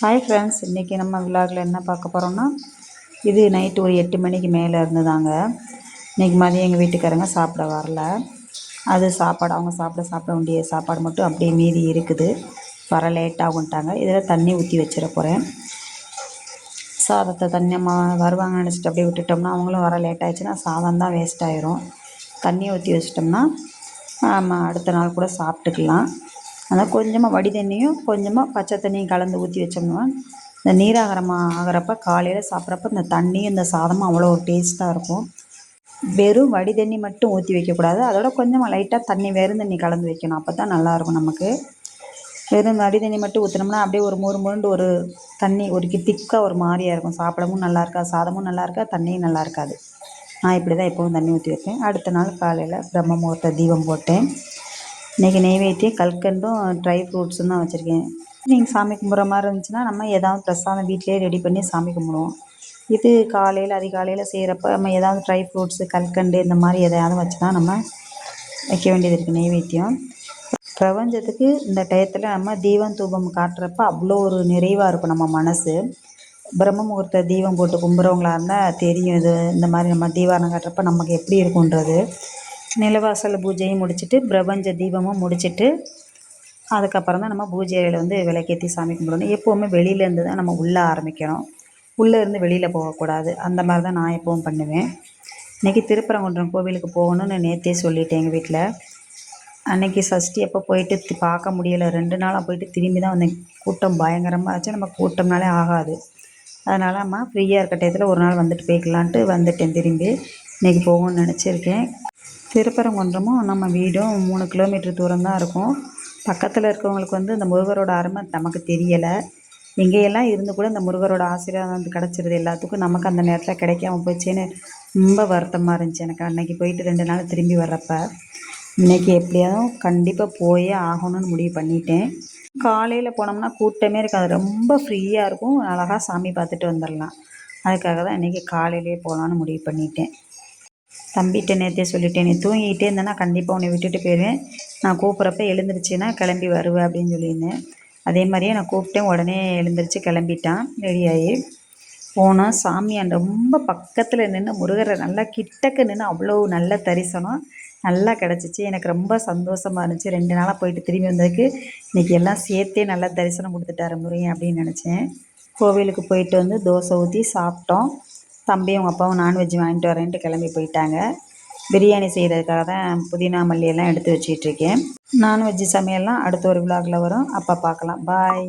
Hi friends இன்றைக்கி நம்ம விலாகில் என்ன பார்க்க போகிறோம்னா இது நைட்டு ஒரு எட்டு மணிக்கு மேலே இருந்துதாங்க. இன்றைக்கி மதியம் எங்கள் வீட்டுக்காரங்க சாப்பிட வரல. அது சாப்பாடு அவங்க சாப்பிட சாப்பிட வேண்டிய சாப்பாடு மட்டும் அப்படியே மீதி இருக்குது. வர லேட்டாகுன்ட்டாங்க இதில் தண்ணி ஊற்றி வச்சிட போகிறேன் சாதத்தை தண்ணி நம்ம வருவாங்கன்னு நினச்சிட்டு அப்படியே விட்டுட்டோம்னா அவங்களும் வர லேட் ஆயிடுச்சுன்னா சாதம் தான் வேஸ்ட் ஆயிரும். தண்ணி ஊற்றி வச்சிட்டோம்னா நம்ம அடுத்த நாள் கூட சாப்பிட்டுக்கலாம். அதான் கொஞ்சமாக வடி தண்ணியும் கொஞ்சமாக பச்சை தண்ணியும் கலந்து ஊற்றி வச்சோம்னா இந்த நீராகாரமாக ஆகிறப்ப காலையில் சாப்பிட்றப்ப இந்த தண்ணியும் இந்த சாதமும் அவ்வளோ ஒரு டேஸ்ட்டாக இருக்கும். வெறும் வடி தண்ணி மட்டும் ஊற்றி வைக்கக்கூடாது. அதோட கொஞ்சமாக லைட்டாக தண்ணி வெறும் தண்ணி கலந்து வைக்கணும். அப்போ தான் நல்லாயிருக்கும் நமக்கு. வெறும் வடி தண்ணி மட்டும் ஊற்றினோம்னா அப்படியே ஒரு மூணு முருண்டு ஒரு தண்ணி ஒரு திக்காக ஒரு மாதிரியாக இருக்கும். சாப்பிடவும் நல்லா இருக்காது சாதமும் நல்லா இருக்கா தண்ணியும் நல்லா இருக்காது. நான் இப்படி தான் எப்போவும் தண்ணி ஊற்றி வைப்பேன். அடுத்த நாள் காலையில் பிரம்ம முகூர்த்த தீபம் போட்டேன். இன்றைக்கி நெய்வேத்தியம் கல்கண்டும் ட்ரை ஃப்ரூட்ஸும் தான் வச்சுருக்கேன். நீங்கள் சாமி கும்பிட்ற மாதிரி இருந்துச்சுன்னா நம்ம ஏதாவது பிரசாதம் வீட்டிலே ரெடி பண்ணி சாமி கும்பிடுவோம். இது காலையில் அதிகாலையில் செய்கிறப்ப நம்ம ஏதாவது ட்ரை ஃப்ரூட்ஸு கல்கண்டு இந்த மாதிரி எதையாவது வச்சு தான் நம்ம வைக்க வேண்டியது இருக்குது நெய்வேத்தியம் பிரபஞ்சத்துக்கு இந்த டயத்தில் நம்ம தீபம் தூபம் காட்டுறப்ப அவ்வளோ ஒரு நிறைவாக இருக்கும் நம்ம மனசு. பிரம்ம முகூர்த்த தீபம் போட்டு கும்பிட்றவங்களா இருந்தால் தெரியும் இது இந்த மாதிரி நம்ம தீபாரணம் காட்டுறப்ப நமக்கு எப்படி இருக்குன்றது நிலவாசல் பூஜையும் முடிச்சுட்டு பிரபஞ்ச தீபமும் முடிச்சுட்டு அதுக்கப்புறம் தான் நம்ம பூஜை அறையில் வந்து விளக்கேற்றி சாமி கும்பிடணும். எப்போவுமே வெளியிலேருந்து தான் நம்ம உள்ளே ஆரம்பிக்கணும் உள்ளே இருந்து வெளியில் போகக்கூடாது. அந்த மாதிரி தான் நான் எப்போவும் பண்ணுவேன். இன்றைக்கி திருப்பரங்குன்றம் கோவிலுக்கு போகணும்னு நேற்றே சொல்லிட்டேன் எங்கள் வீட்டில் அன்றைக்கி சஷ்டி அப்போ போயிட்டு பார்க்க முடியலை. ரெண்டு நாளாக போயிட்டு திரும்பி தான் வந்தேன். கூட்டம் பயங்கரமாக ஆச்சு நம்ம கூட்டம்னாலே ஆகாது. அதனால் அம்மா ஃப்ரீயாக இருக்க டயத்தில் ஒரு நாள் வந்துட்டு போய்க்கலான்ட்டு வந்துட்டேன் திரும்பி. இன்றைக்கி போகணும்னு நினச்சிருக்கேன். திருப்பரங்குன்றமும் நம்ம வீடும் மூணு கிலோமீட்டர் தூரம் தான் இருக்கும். பக்கத்தில் இருக்கவங்களுக்கு வந்து இந்த முருகரோட அருமை நமக்கு தெரியலை. எங்கேயெல்லாம் இருந்து கூட இந்த முருகரோட ஆசீர்வாதம் வந்து கிடச்சிருது எல்லாத்துக்கும். நமக்கு அந்த நேரத்தில் கிடைக்காம போச்சேன்னு ரொம்ப வருத்தமாக இருந்துச்சு எனக்கு. அன்றைக்கி போயிட்டு ரெண்டு நாள் திரும்பி வர்றப்ப. இன்றைக்கி எப்படியாவது கண்டிப்பாக போயே ஆகணும்னு முடிவு பண்ணிட்டேன். காலையில் போனோம்னா கூட்டமே இருக்காது. ரொம்ப ஃப்ரீயாக இருக்கும். அழகாக சாமி பார்த்துட்டு வந்துடலாம் அதுக்காக தான் இன்றைக்கி காலையிலேயே போகலான்னு முடிவு பண்ணிட்டேன். தம்பிகிட்ட நேற்றே சொல்லிட்டேன் நீ தூங்கிக்கிட்டே இருந்தேன்னா கண்டிப்பாக உன்னை விட்டுட்டு போயிடுவேன் நான் கூப்பிட்றப்ப எழுந்திரிச்சின்னா கிளம்பி வருவேன் அப்படின்னு சொல்லியிருந்தேன். அதே மாதிரியே நான் கூப்பிட்டேன் உடனே எழுந்திரிச்சு கிளம்பிட்டான் ரெடியாகி போனால் சாமியாண்ட ரொம்ப பக்கத்தில் நின்று முருகரை நல்லா கிட்டக்க நின்று அவ்வளோ நல்ல தரிசனம் நல்லா கிடச்சிச்சு. எனக்கு ரொம்ப சந்தோஷமாக இருந்துச்சு. ரெண்டு நாளாக போயிட்டு திரும்பி வந்ததுக்கு இன்றைக்கி எல்லாம் சேர்த்தே நல்லா தரிசனம் கொடுத்துட்டாரு முருகன் அப்படின்னு நினச்சேன். கோவிலுக்கு போயிட்டு வந்து தோசை ஊற்றி சாப்பிட்டோம். தம்பியும் அவங்க அப்பாவும் நான்வெஜ் வாங்கிட்டு வரேன்ட்டு கிளம்பி போயிட்டாங்க. பிரியாணி செய்கிறதுக்காக தான் புதினா மல்லி எல்லாம் எடுத்து வச்சிட்ருக்கேன் நான்வெஜ்ஜு சமையல்லாம் அடுத்த ஒரு விலாகில் வரும். அப்போ பார்க்கலாம். பாய்